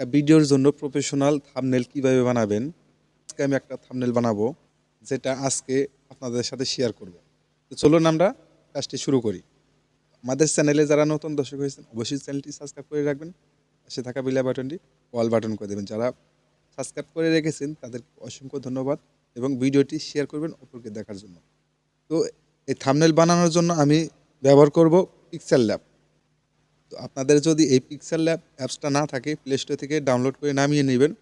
একটা ভিডিওর জন্য প্রফেশনাল থামনেল কীভাবে বানাবেন, আজকে আমি একটা থামনেল বানাবো, যেটা আজকে আপনাদের সাথে শেয়ার করব। তো চলুন আমরা কাজটি শুরু করি। আমাদের চ্যানেলে যারা নতুন দর্শক হয়েছেন, অবশ্যই চ্যানেলটি সাবস্ক্রাইব করে রাখবেন। পাশে থাকা বিলা বাটনটি অল বাটন করে দেবেন। যারা সাবস্ক্রাইব করে রেখেছেন তাদের অসংখ্য ধন্যবাদ এবং ভিডিওটি শেয়ার করবেন অপরকে দেখার জন্য। তো এই থামনেল বানানোর জন্য আমি ব্যবহার করব পিক্সেল ল্যাব তো আপনাদের যদি এই পিক্সেল ল্যাব অ্যাপসটা না থাকে প্লে স্টোর থেকে ডাউনলোড করে নামিয়ে নেবেন,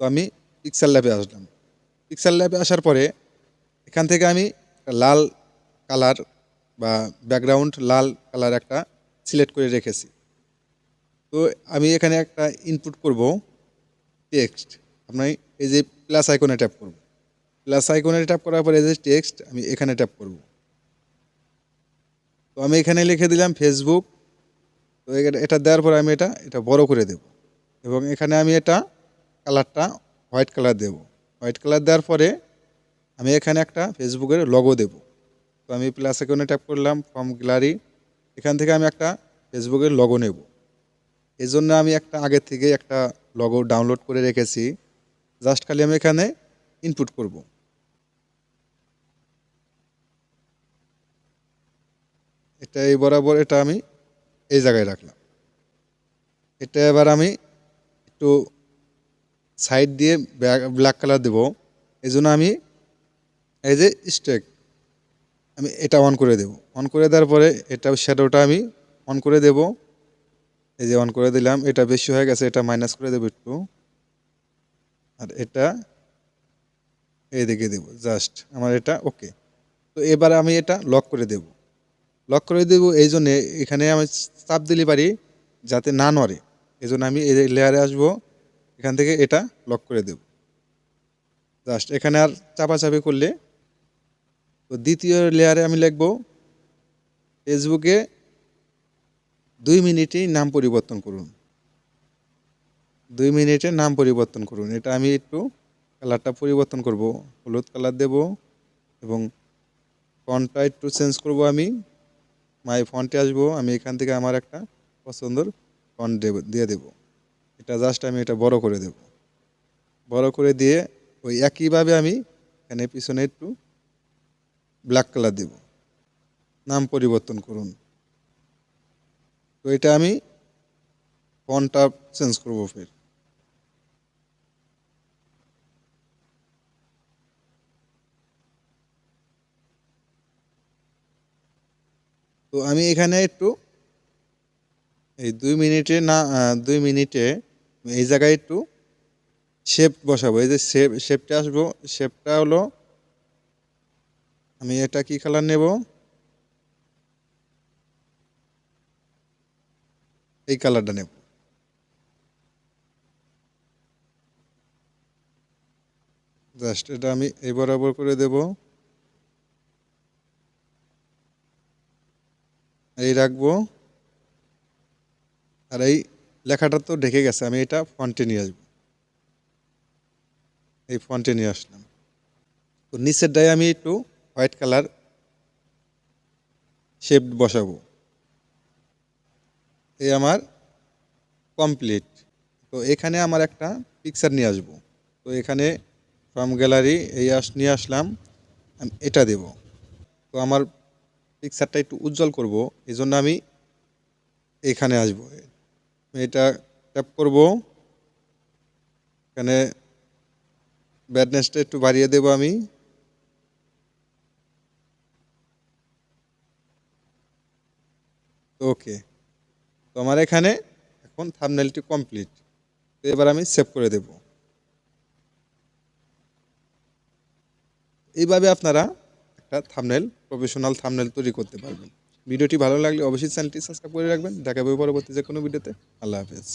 তো আমি পিক্সেল ল্যাবে আসলাম। পিক্সেল ল্যাবে আসার পরে এখান থেকে আমি লাল কালার বা ব্যাকগ্রাউন্ড লাল কালার একটা সিলেক্ট করে রেখেছি। তো আমি এখানে একটা ইনপুট করব টেক্সট আপনি এই যে প্লাস আইকনে ট্যাপ করব। প্লাস আইকনে ট্যাপ করার পরে যে টেক্সট আমি এখানে ট্যাপ করব। তো আমি এখানে লিখে দিলাম ফেসবুক তো এটা- দেওয়ার পরে আমি এটা এটা বড় করে দেব। এবং এখানে আমি এটা কালারটা হোয়াইট কালার দেব। হোয়াইট কালার দেওয়ার পরে আমি এখানে একটা ফেসবুকের লগো দেব। তো আমি প্লাস আইকনে ট্যাপ করলাম ফর্ম গ্যালারি এখান থেকে আমি একটা ফেসবুকের লগো নেব। এই জন্য আমি একটা আগে থেকে একটা লগো ডাউনলোড করে রেখেছি। জাস্ট খালি আমি এখানে ইনপুট করব। এটা এই বরাবর এটা আমি এই জায়গায় রাখলাম। এটা এবার আমি একটু সাইড দিয়ে ব্ল্যাক কালার দেব। এই জন্য আমি এই যে স্টেক আমি এটা অন করে দেব। অন করে দেওয়ার পরে এটা শ্যাডোটা আমি অন করে দেব। এই যে অন করে দিলাম, এটা বেশি হয়ে গেছে, এটা মাইনাস করে দেবো একটু। আর এটা এইদিকে দেব জাস্ট আমার এটা ওকে তো এবার আমি এটা লক করে দেব। লক করে দেব, এই জন্যে এখানে আমি চাপ দিলে পারি যাতে না নড়ে। এই জন্য আমি এই লেয়ারে আসব, এখান থেকে এটা লক করে দেব। জাস্ট এখানে আর চাপাচাপি করলে। তো দ্বিতীয় লেয়ারে আমি লিখব ফেসবুকে দুই মিনিটেই নাম পরিবর্তন করুন। দুই মিনিটে নাম পরিবর্তন করুন। এটা আমি একটু কালারটা পরিবর্তন করব, হলুদ কালার দেব এবং ফন্টটা একটু চেঞ্জ করব আমি। মাই ফন্টে আসব, আমি এখান থেকে আমার একটা পছন্দর ফন্ট দেব, দিয়ে দেব। এটা জাস্ট আমি এটা বড় করে দেব। বড় করে দিয়ে ওই একইভাবে আমি এখানে পিছনে একটু ব্ল্যাক কালার দেব। নাম পরিবর্তন করুন। তো এটা আমি ফন্টটা চেঞ্জ করব ফের। তো আমি এখানে একটু এই দুই মিনিটে না দুই মিনিটে এই জায়গায় একটু শেপ বসাবো। এই যে শেপ শেপটা আসব। শেপটা হলো, আমি এটা কি কালার নেব? এই কালারটা নেব। জাস্ট এটা আমি এই বরাবর করে দেব। এই রাখব। আর এই লেখাটা তো ঢেকে গেছে, আমি এটা ফন্টে নিয়ে আসব। এই ফন্টে নিয়ে আসলাম। তো নিচের নিচেরটায় আমি একটু হোয়াইট কালার শেপ বসাবো। এই আমার কমপ্লিট। তো এখানে আমার একটা পিকচার নিয়ে আসব। তো এখানে ফ্রম গ্যালারি এই আস, নিয়ে আসলাম এটা দেব। তো আমার পিকচারটা একটু উজ্জ্বল করব এই জন্য আমি এখানে আসব। এটা ট্যাপ করব। এখানে ব্যাডনেসটা একটু বাড়িয়ে দেব আমি। ওকে তো আমার এখানে এখন থামনেলটি কমপ্লিট তো এবার আমি সেভ করে দেব। এইভাবে আপনারা একটা থামনেল প্রফেশনাল থামনেল তৈরি করতে পারবেন। ভিডিওটি ভালো লাগলে অবশ্যই চ্যানেলটি সাবস্ক্রাইব করে রাখবেন। দেখাবে পরবর্তী যে কোনো ভিডিওতে আল্লাহ হাফেজ।